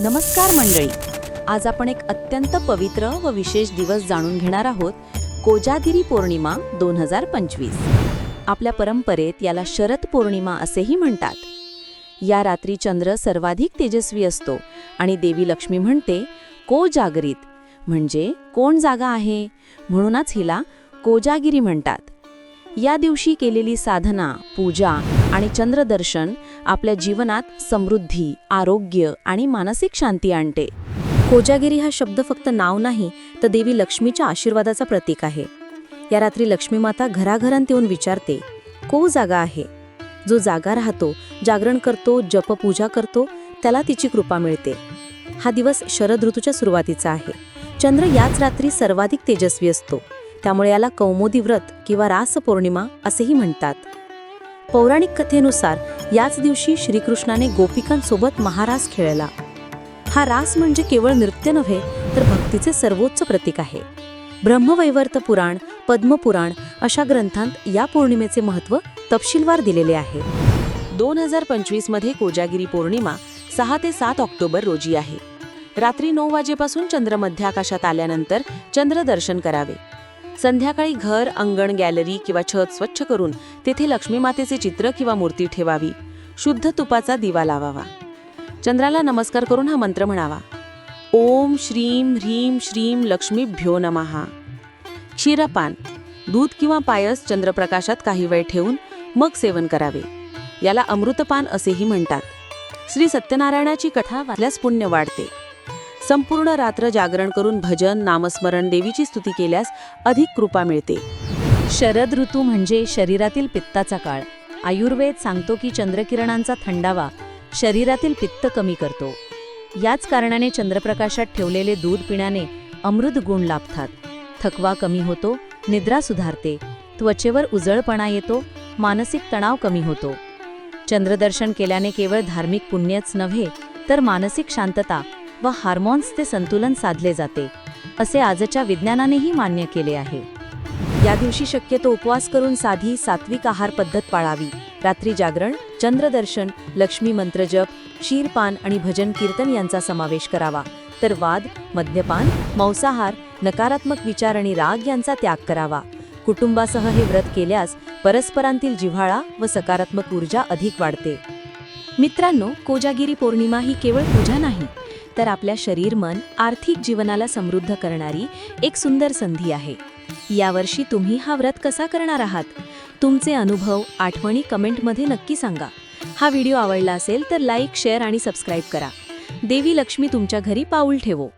नमस्कार मंडळी. आज आपण एक अत्यंत पवित्र व विशेष दिवस जाणून घेणार आहोत. कोजागिरी पौर्णिमा दोन हजार पंचवीस. आपल्या परंपरेत याला शरद पौर्णिमा असेही म्हणतात. या रात्री चंद्र सर्वाधिक तेजस्वी असतो आणि देवी लक्ष्मी म्हणते कोजागरीत. म्हणजे कोण जागा आहे? म्हणूनच हिला कोजागिरी म्हणतात. या दिवशी केलेली साधना पूजा आणि चंद्रदर्शन आपल्या जीवनात समृद्धी आरोग्य आणि मानसिक शांती आणते. कोजागिरी हा शब्द फक्त नाव नाही तर देवी लक्ष्मीच्या आशीर्वादाचा प्रतीक आहे. या रात्री लक्ष्मी माता घराघरांत येऊन विचारते को जागा आहे? जो जागा राहतो जागरण करतो जपपूजा करतो त्याला तिची कृपा मिळते. हा दिवस शरद ऋतूच्या सुरुवातीचा आहे. चंद्र याच रात्री सर्वाधिक तेजस्वी असतो. त्यामुळे याला कौमुदी व्रत किंवा रास पौर्णिमा असेही म्हणतात. पौराणिक कथेनुसार याच दिवशी श्रीकृष्णाने गोपिकांसोबत महारास खेळला. हा रास म्हणजे केवळ नृत्य नव्हे तर भक्तीचे सर्वोच्च प्रतीक आहे. ब्रह्मवैवर्त पुराण पद्मपुराण अशा ग्रंथांत या पौर्णिमेचे महत्त्व तपशीलवार दिलेले आहे. दोन हजार पंचवीसमध्ये कोजागिरी पौर्णिमा सहा ते सात ऑक्टोबर रोजी आहे. रात्री नऊ वाजेपासून चंद्र मध्याकाशात आल्यानंतर आल्यानंतर चंद्रदर्शन करावे. संध्याकाळी घर अंगण गॅलरी किंवा छत स्वच्छ करून तेथे लक्ष्मी मातेचे चित्र किंवा मूर्ती ठेवावी. शुद्ध तुपाचा दिवा लावावा. चंद्राला नमस्कार करून हा मंत्र म्हणावा. ओम श्रीम ह्रीम श्रीम लक्ष्मीभ्यो नमहा. क्षीरपान दूध किंवा पायस चंद्रप्रकाशात काही वेळ ठेवून मग सेवन करावे. याला अमृतपान असेही म्हणतात. श्री सत्यनारायणाची कथा वाचल्यास पुण्य वाढते. संपूर्ण रात्र जागरण करून भजन नामस्मरण देवीची स्तुती केल्यास अधिक कृपा मिळते. शरद ऋतू म्हणजे शरीरातील पित्ताचा काळ. आयुर्वेद सांगतो की चंद्रकिरणांचा थंडावा शरीरातील पित्त कमी करतो. याच कारणाने चंद्रप्रकाशात ठेवलेले दूध पिण्याने अमृत गुण लाभतात. थकवा कमी होतो निद्रा सुधारते त्वचेवर उजळपणा येतो मानसिक तणाव कमी होतो. चंद्रदर्शन केल्याने केवळ धार्मिक पुण्यच नव्हे तर मानसिक शांतता व हार्मोन्सचे संतुलन साधले जाते असे आजच्या विज्ञानानेही मान्य केले आहे. या दिवशी शक्यतो उपवास करून साधी सात्विक आहार पद्धत पाळावी. रात्री जागरण चंद्रदर्शन लक्ष्मी मंत्रजप क्षीरपान आणि भजन कीर्तन यांचा समावेश करावा. तर वाद मद्यपान मांसाहार नकारात्मक विचार आणि राग यांचा त्याग करावा. कुटुंबासह हे व्रत केल्यास परस्परांतील जिव्हाळा व सकारात्मक ऊर्जा अधिक वाढते. मित्रांनो कोजागिरी पौर्णिमा ही केवळ पूजा नाही तर आपल्या शरीर मन आर्थिक जीवनाला समृद्ध करणारी एक सुंदर संधी आहे. यावर्षी तुम्ही हा व्रत कसा करणार आहात? तुमचे अनुभव आठवणी कमेंटमध्ये नक्की सांगा. हा व्हिडिओ आवडला असेल तर लाईक शेअर आणि सबस्क्राईब करा. देवी लक्ष्मी तुमच्या घरी पाऊल ठेवो.